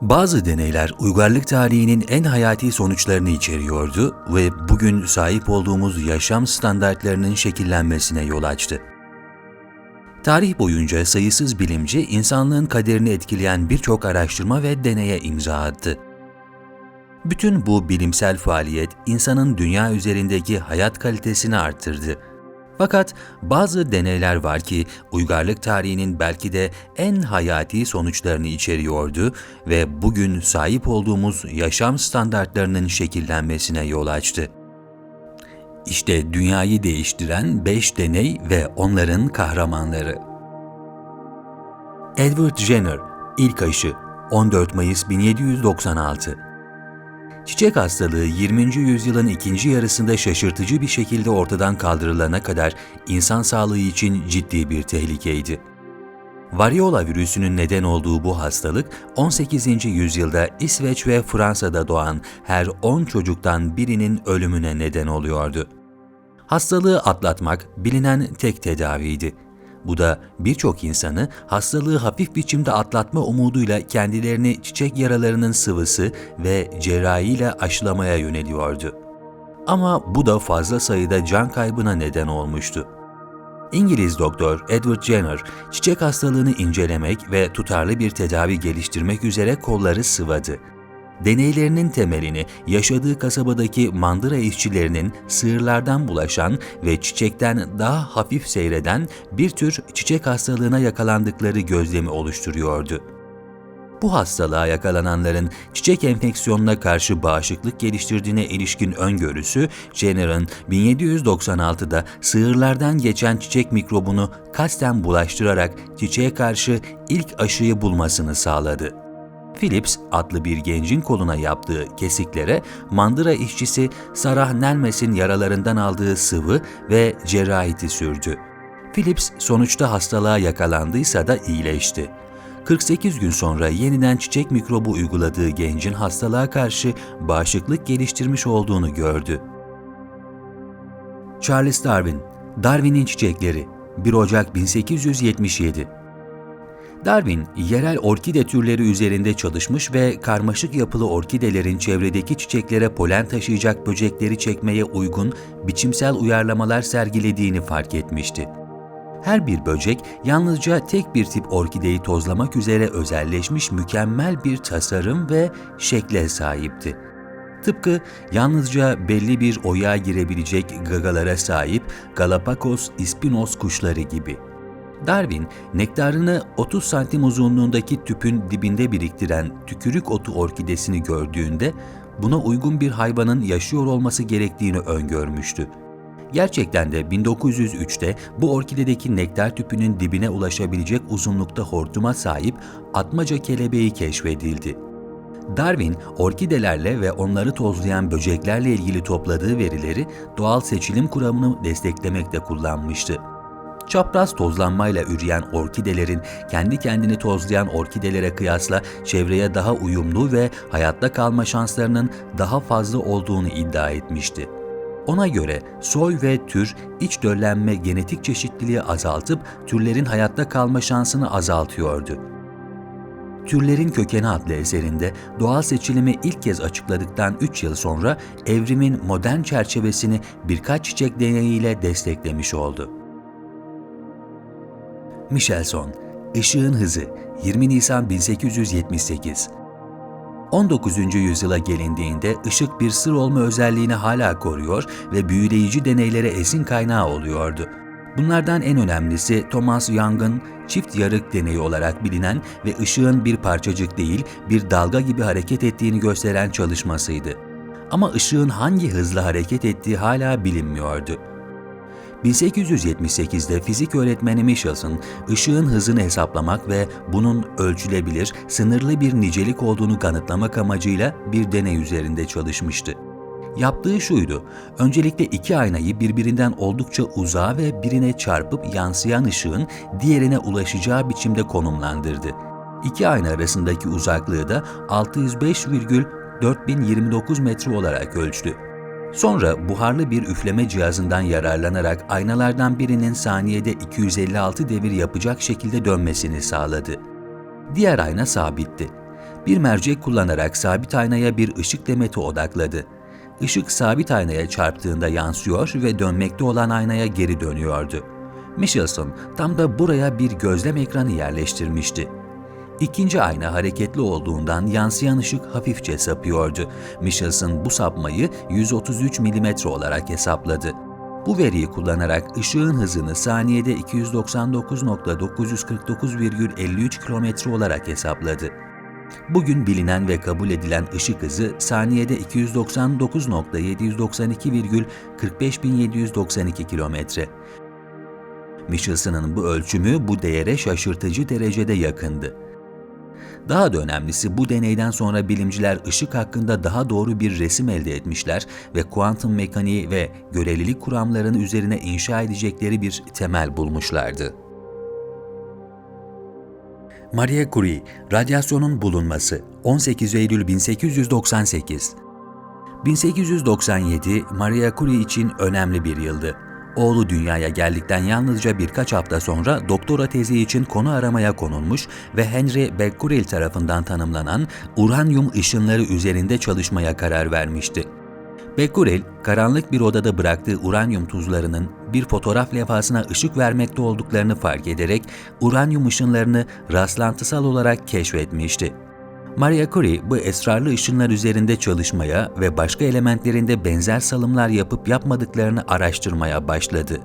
Bazı deneyler uygarlık tarihinin en hayati sonuçlarını içeriyordu ve bugün sahip olduğumuz yaşam standartlarının şekillenmesine yol açtı. Tarih boyunca sayısız bilimci insanlığın kaderini etkileyen birçok araştırma ve deneye imza attı. Bütün bu bilimsel faaliyet insanın dünya üzerindeki hayat kalitesini arttırdı. Fakat bazı deneyler var ki uygarlık tarihinin belki de en hayati sonuçlarını içeriyordu ve bugün sahip olduğumuz yaşam standartlarının şekillenmesine yol açtı. İşte dünyayı değiştiren 5 deney ve onların kahramanları. Edward Jenner, ilk aşı 14 Mayıs 1796 Çiçek hastalığı 20. yüzyılın ikinci yarısında şaşırtıcı bir şekilde ortadan kaldırılana kadar insan sağlığı için ciddi bir tehlikeydi. Variola virüsünün neden olduğu bu hastalık 18. yüzyılda İsveç ve Fransa'da doğan her 10 çocuktan birinin ölümüne neden oluyordu. Hastalığı atlatmak bilinen tek tedaviydi. Bu da birçok insanı hastalığı hafif biçimde atlatma umuduyla kendilerini çiçek yaralarının sıvısı ve cerrahiyle aşılamaya yöneliyordu. Ama bu da fazla sayıda can kaybına neden olmuştu. İngiliz doktor Edward Jenner, çiçek hastalığını incelemek ve tutarlı bir tedavi geliştirmek üzere kolları sıvadı deneylerinin temelini yaşadığı kasabadaki mandıra işçilerinin sığırlardan bulaşan ve çiçekten daha hafif seyreden bir tür çiçek hastalığına yakalandıkları gözlemi oluşturuyordu. Bu hastalığa yakalananların çiçek enfeksiyonuna karşı bağışıklık geliştirdiğine ilişkin öngörüsü, Jenner'ın 1796'da sığırlardan geçen çiçek mikrobunu kasten bulaştırarak çiçeğe karşı ilk aşıyı bulmasını sağladı. Phillips adlı bir gencin koluna yaptığı kesiklere mandıra işçisi Sarah Nelmes'in yaralarından aldığı sıvı ve cerrahiti sürdü. Phillips sonuçta hastalığa yakalandıysa da iyileşti. 48 gün sonra yeniden çiçek mikrobu uyguladığı gencin hastalığa karşı bağışıklık geliştirmiş olduğunu gördü. Charles Darwin, Darwin'in Çiçekleri, 1 Ocak 1877 Darwin, yerel orkide türleri üzerinde çalışmış ve karmaşık yapılı orkidelerin çevredeki çiçeklere polen taşıyacak böcekleri çekmeye uygun biçimsel uyarlamalar sergilediğini fark etmişti. Her bir böcek yalnızca tek bir tip orkideyi tozlamak üzere özelleşmiş mükemmel bir tasarım ve şekle sahipti. Tıpkı yalnızca belli bir oya girebilecek gagalara sahip Galapagos ispinos kuşları gibi. Darwin, nektarını 30 santim uzunluğundaki tüpün dibinde biriktiren tükürük otu orkidesini gördüğünde buna uygun bir hayvanın yaşıyor olması gerektiğini öngörmüştü. Gerçekten de 1903'te bu orkidedeki nektar tüpünün dibine ulaşabilecek uzunlukta hortuma sahip atmaca kelebeği keşfedildi. Darwin, orkidelerle ve onları tozlayan böceklerle ilgili topladığı verileri doğal seçilim kuramını desteklemekte kullanmıştı çapraz tozlanmayla üreyen orkidelerin kendi kendini tozlayan orkidelere kıyasla çevreye daha uyumlu ve hayatta kalma şanslarının daha fazla olduğunu iddia etmişti. Ona göre soy ve tür iç döllenme genetik çeşitliliği azaltıp türlerin hayatta kalma şansını azaltıyordu. Türlerin Kökeni adlı eserinde doğal seçilimi ilk kez açıkladıktan 3 yıl sonra evrimin modern çerçevesini birkaç çiçek deneyiyle desteklemiş oldu. Michelson, Işığın Hızı, 20 Nisan 1878 19. yüzyıla gelindiğinde ışık bir sır olma özelliğini hala koruyor ve büyüleyici deneylere esin kaynağı oluyordu. Bunlardan en önemlisi Thomas Young'ın çift yarık deneyi olarak bilinen ve ışığın bir parçacık değil bir dalga gibi hareket ettiğini gösteren çalışmasıydı. Ama ışığın hangi hızla hareket ettiği hala bilinmiyordu. 1878'de fizik öğretmeni Michelson, ışığın hızını hesaplamak ve bunun ölçülebilir, sınırlı bir nicelik olduğunu kanıtlamak amacıyla bir deney üzerinde çalışmıştı. Yaptığı şuydu, öncelikle iki aynayı birbirinden oldukça uzağa ve birine çarpıp yansıyan ışığın diğerine ulaşacağı biçimde konumlandırdı. İki ayna arasındaki uzaklığı da 605,4029 metre olarak ölçtü. Sonra buharlı bir üfleme cihazından yararlanarak aynalardan birinin saniyede 256 devir yapacak şekilde dönmesini sağladı. Diğer ayna sabitti. Bir mercek kullanarak sabit aynaya bir ışık demeti odakladı. Işık sabit aynaya çarptığında yansıyor ve dönmekte olan aynaya geri dönüyordu. Michelson tam da buraya bir gözlem ekranı yerleştirmişti. İkinci ayna hareketli olduğundan yansıyan ışık hafifçe sapıyordu. Michelson bu sapmayı 133 mm olarak hesapladı. Bu veriyi kullanarak ışığın hızını saniyede 299.949,53 km olarak hesapladı. Bugün bilinen ve kabul edilen ışık hızı saniyede 299.792,45792 kilometre. Michelson'ın bu ölçümü bu değere şaşırtıcı derecede yakındı. Daha da önemlisi bu deneyden sonra bilimciler ışık hakkında daha doğru bir resim elde etmişler ve kuantum mekaniği ve görelilik kuramlarının üzerine inşa edecekleri bir temel bulmuşlardı. Maria Curie, radyasyonun bulunması 18 Eylül 1898 1897 Maria Curie için önemli bir yıldı. Oğlu dünyaya geldikten yalnızca birkaç hafta sonra doktora tezi için konu aramaya konulmuş ve Henry Becquerel tarafından tanımlanan uranyum ışınları üzerinde çalışmaya karar vermişti. Becquerel, karanlık bir odada bıraktığı uranyum tuzlarının bir fotoğraf levhasına ışık vermekte olduklarını fark ederek uranyum ışınlarını rastlantısal olarak keşfetmişti. Maria Curie bu esrarlı ışınlar üzerinde çalışmaya ve başka elementlerinde benzer salımlar yapıp yapmadıklarını araştırmaya başladı.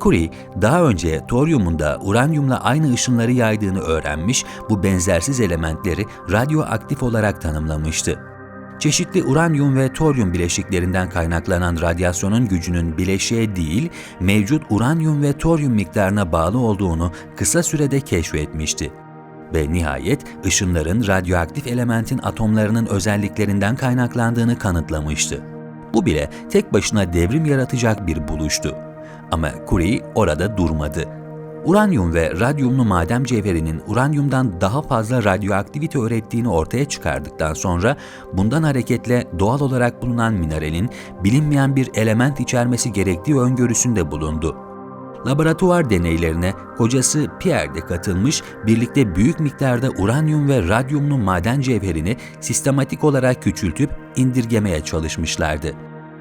Curie, daha önce toryumun da uranyumla aynı ışınları yaydığını öğrenmiş, bu benzersiz elementleri radyoaktif olarak tanımlamıştı. Çeşitli uranyum ve toryum bileşiklerinden kaynaklanan radyasyonun gücünün bileşiğe değil, mevcut uranyum ve toryum miktarına bağlı olduğunu kısa sürede keşfetmişti ve nihayet ışınların radyoaktif elementin atomlarının özelliklerinden kaynaklandığını kanıtlamıştı. Bu bile tek başına devrim yaratacak bir buluştu. Ama Curie orada durmadı. Uranyum ve radyumlu maden cevherinin uranyumdan daha fazla radyoaktivite ürettiğini ortaya çıkardıktan sonra bundan hareketle doğal olarak bulunan mineralin bilinmeyen bir element içermesi gerektiği öngörüsünde bulundu laboratuvar deneylerine kocası Pierre de katılmış, birlikte büyük miktarda uranyum ve radyumlu maden cevherini sistematik olarak küçültüp indirgemeye çalışmışlardı.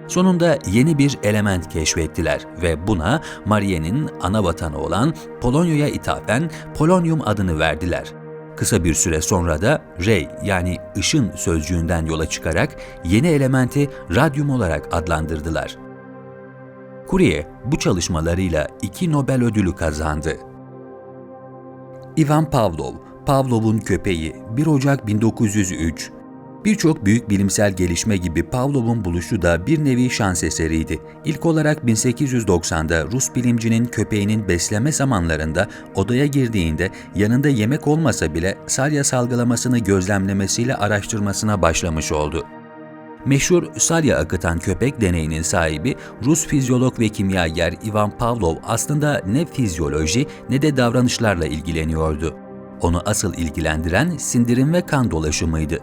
Sonunda yeni bir element keşfettiler ve buna Marie'nin ana vatanı olan Polonya'ya ithafen polonyum adını verdiler. Kısa bir süre sonra da ray yani ışın sözcüğünden yola çıkarak yeni elementi radyum olarak adlandırdılar. Curie bu çalışmalarıyla iki Nobel ödülü kazandı. Ivan Pavlov, Pavlov'un köpeği 1 Ocak 1903 Birçok büyük bilimsel gelişme gibi Pavlov'un buluşu da bir nevi şans eseriydi. İlk olarak 1890'da Rus bilimcinin köpeğinin besleme zamanlarında odaya girdiğinde yanında yemek olmasa bile salya salgılamasını gözlemlemesiyle araştırmasına başlamış oldu. Meşhur salya akıtan köpek deneyinin sahibi Rus fizyolog ve kimyager Ivan Pavlov aslında ne fizyoloji ne de davranışlarla ilgileniyordu. Onu asıl ilgilendiren sindirim ve kan dolaşımıydı.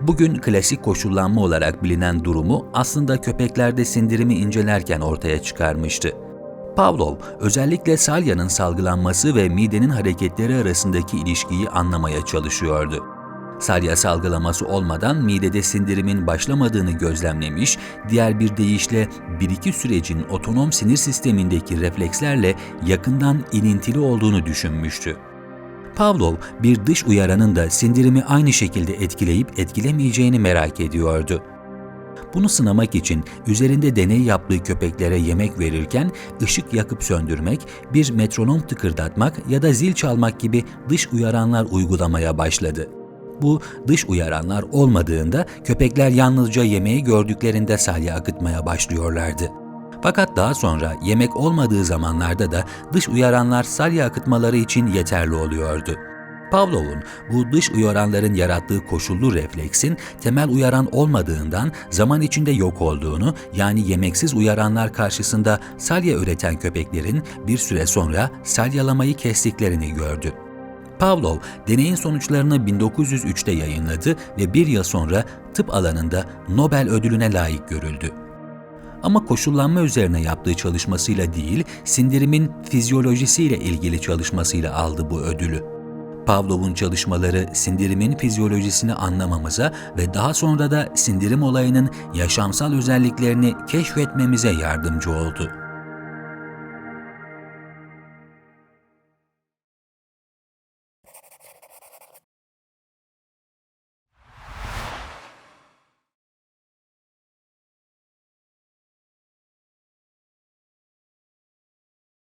Bugün klasik koşullanma olarak bilinen durumu aslında köpeklerde sindirimi incelerken ortaya çıkarmıştı. Pavlov özellikle salyanın salgılanması ve midenin hareketleri arasındaki ilişkiyi anlamaya çalışıyordu salya salgılaması olmadan midede sindirimin başlamadığını gözlemlemiş, diğer bir deyişle bir-iki sürecin otonom sinir sistemindeki reflekslerle yakından inintili olduğunu düşünmüştü. Pavlov, bir dış uyaranın da sindirimi aynı şekilde etkileyip etkilemeyeceğini merak ediyordu. Bunu sınamak için üzerinde deney yaptığı köpeklere yemek verirken ışık yakıp söndürmek, bir metronom tıkırdatmak ya da zil çalmak gibi dış uyaranlar uygulamaya başladı. Bu dış uyaranlar olmadığında köpekler yalnızca yemeği gördüklerinde salya akıtmaya başlıyorlardı. Fakat daha sonra yemek olmadığı zamanlarda da dış uyaranlar salya akıtmaları için yeterli oluyordu. Pavlov'un bu dış uyaranların yarattığı koşullu refleksin temel uyaran olmadığından zaman içinde yok olduğunu yani yemeksiz uyaranlar karşısında salya üreten köpeklerin bir süre sonra salyalamayı kestiklerini gördü. Pavlov, deneyin sonuçlarını 1903'te yayınladı ve bir yıl sonra tıp alanında Nobel ödülüne layık görüldü. Ama koşullanma üzerine yaptığı çalışmasıyla değil, sindirimin fizyolojisiyle ilgili çalışmasıyla aldı bu ödülü. Pavlov'un çalışmaları sindirimin fizyolojisini anlamamıza ve daha sonra da sindirim olayının yaşamsal özelliklerini keşfetmemize yardımcı oldu.